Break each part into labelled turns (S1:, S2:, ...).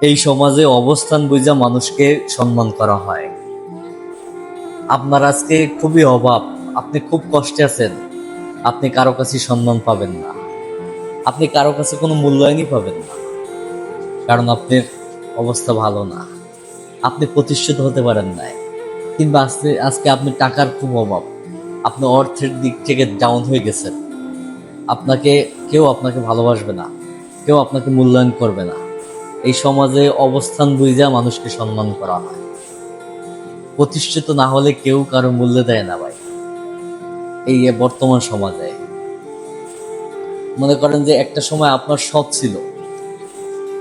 S1: এই সমাজে অবস্থান বুঝা মানুষকে সম্মান করা হয়। আপনার আজকে খুবই অভাব। আপনি খুব কষ্টে আছেন। আপনি কারও কাছে সম্মান পাবেন না। আপনি কারও কাছে কোনো মূল্যায়নই পাবেন না। কারণ আপনার অবস্থা ভালো না। আপনি প্রতিষ্ঠিত হতে পারেন না কিংবা আজকে আজকে আপনি টাকার খুব অভাব। আপনি অর্থের দিক থেকে ডাউন হয়ে গেছেন। আপনাকে, কেউ আপনাকে ভালোবাসবে না। কেউ আপনাকে মূল্যায়ন করবে না। এই সমাজে অবস্থান বুঝা মানুষকে সম্মান করা হয়। প্রতিষ্ঠিত না হলে কেউ কারও মূল্য দেয় না ভাই। এই বর্তমান সমাজে। মনে করেন যে একটা সময় আপনার সৎ ছিল।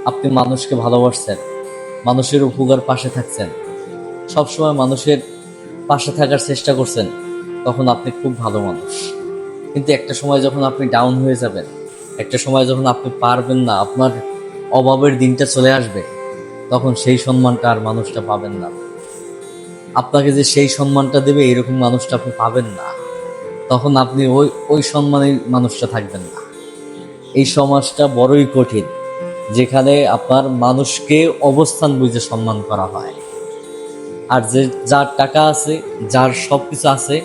S1: আপনি মানুষকে ভালোবাসছেন মানুষের উপকার পাশে থাকছেন সবসময় মানুষের পাশে থাকার চেষ্টা করছেন তখন আপনি খুব ভালো মানুষ। কিন্তু একটা সময় যখন আপনি ডাউন হয়ে যাবেন, একটা সময় যখন আপনি পারবেন না, আপনার অভাবের দিনটা চলে আসবে, তখন সেই সম্মানটা আর মানুষটা পাবেন না। আপনাকে যে সেই সম্মানটা দেবে, এরকম মানুষটা আপনি পাবেন না। তখন আপনি ওই ওই সম্মানের মানুষটা থাকবেন না। এই সমাজটা বড়ই কঠিন, যেখানে আপনার মানুষকে অবস্থান বুঝে সম্মান করা হয়। আর যে, যার টাকা আছে, যার সব কিছু আছে,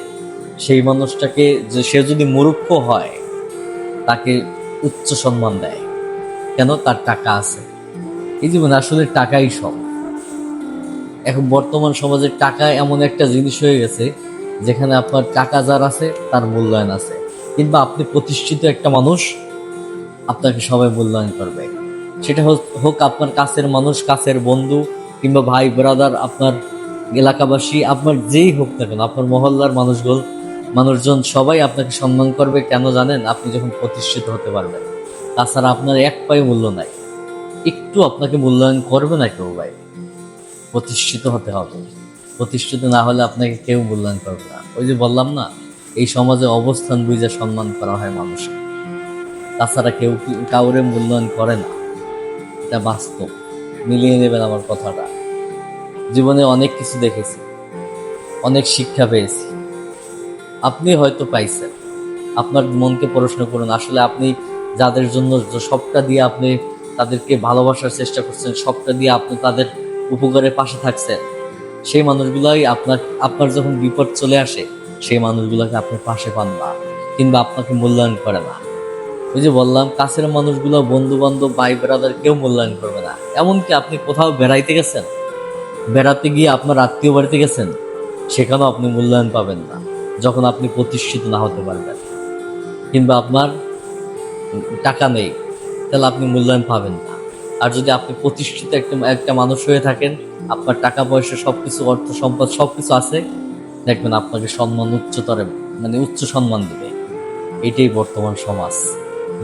S1: সেই মানুষটাকে যে, সে যদি মূর্খ হয়, তাকে উচ্চ সম্মান দেয়। কেন তার টাকা আছে? এই জীবনে আসলে টাকাই সব। এখন বর্তমান সমাজে টাকা এমন একটা জিনিস হয়ে গেছে, যেখানে আপনার টাকা যার আছে, তার মূল্যায়ন আছে। কিংবা আপনি প্রতিষ্ঠিত একটা মানুষ, আপনাকে সবাই মূল্যায়ন করবে। সেটা হোক- আপনার কাছের মানুষ, কাছের বন্ধু, কিংবা ভাই ব্রাদার আপনার এলাকাবাসী, আপনার যেই হোক না কেন, আপনার মহল্লার মানুষগুলো মানুষজন সবাই আপনাকে সম্মান করবে। কেন জানেন? আপনি যখন প্রতিষ্ঠিত হতে পারবেন। তাছাড়া আপনার এক পায়ে মূল্য নাই। একটু আপনাকে মূল্যায়ন করবে না কেউ ভাই। প্রতিষ্ঠিত হতে হবে। প্রতিষ্ঠিত না হলে আপনাকে কেউ মূল্যায়ন করবে না। ওই যে বললাম না, এই সমাজে অবস্থান বুঝে সম্মান করা হয় মানুষকে। তাছাড়া কেউ কাউরে মূল্যায়ন করে না। এটা বাস্তব। মিলিয়ে নেবেন আমার কথাটা। জীবনে অনেক কিছু দেখেছি। অনেক শিক্ষা পেয়েছি। আপনি হয়তো পাইছেন। আপনার মনকে প্রশ্ন করুন, আসলে আপনি যাদের জন্য সবটা দিয়ে আপনি তাদেরকে ভালোবাসার চেষ্টা করছেন, সবটা দিয়ে আপনি তাদের উপকারের পাশে থাকছেন, সেই মানুষগুলাই আপনার আপনার যখন বিপদ চলে আসে, সেই মানুষগুলোকে আপনি পাশে পান না, কিংবা আপনাকে মূল্যায়ন করে না। ওই যে বললাম, কাছের মানুষগুলো বন্ধু বান্ধব ভাই ব্রাদার কেউ মূল্যায়ন করবে না। এমনকি আপনি কোথাও বেড়াইতে গেছেন, বেড়াতে গিয়ে আপনার আত্মীয় বাড়িতে গেছেন, সেখানেও আপনি মূল্যায়ন পাবেন না, যখন আপনি প্রতিষ্ঠিত না হতে পারবেন। কিংবা আপনার টাকা নেই, তাহলে আপনি মূল্যায়ন পাবেন না। আর যদি আপনি প্রতিষ্ঠিত একটা একটা মানুষ হয়ে থাকেন, আপনার টাকা পয়সা সবকিছু, অর্থ সম্পদ সবকিছু আছে, দেখবেন আপনাকে সম্মান, উচ্চতরে মানে উচ্চ সম্মান দেবে। এটাই বর্তমান সমাজ।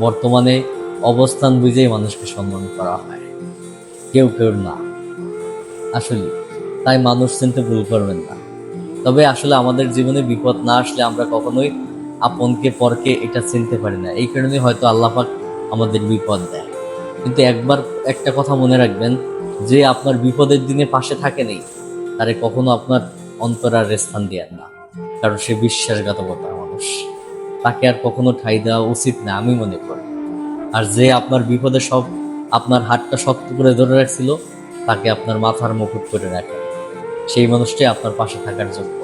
S1: বর্তমানে অবস্থান বুঝেই মানুষকে সম্মান করা হয়। কেউ কেউ না। আসলে, তাই মানুষ চিনতে ভুল করবেন না। তবে আসলে আমাদের জীবনে বিপদ না আসলে আমরা কখনোই আপনকে, পরকে এটা চিনতে পারি না। এই কারণে হয়তো আল্লাপাক আমাদের বিপদ দেয়। কিন্তু একবার একটা কথা মনে রাখবেন, যে আপনার বিপদের দিনে পাশে থাকে নেই, তারে কখনো আপনার অন্তর অন্তরার স্থান দেন না। কারণ সে বিশ্বাসঘাতকতার মানুষ। তাকে আর কখনো ঠাই দেওয়া উচিত না, আমি মনে করি। আর যে আপনার বিপদে সব, আপনার হাতটা শক্ত করে ধরে রাখছিল, তাকে আপনার মাথার মুকুট করে রাখে। সেই মানুষটাই আপনার পাশে থাকার যোগ্য।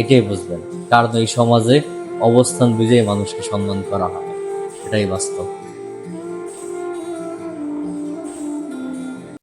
S1: এটাই বুঝবেন। কারণ এই সমাজে অবস্থান বুঝেই মানুষকে সম্মান করা হয়। এটাই বাস্তব।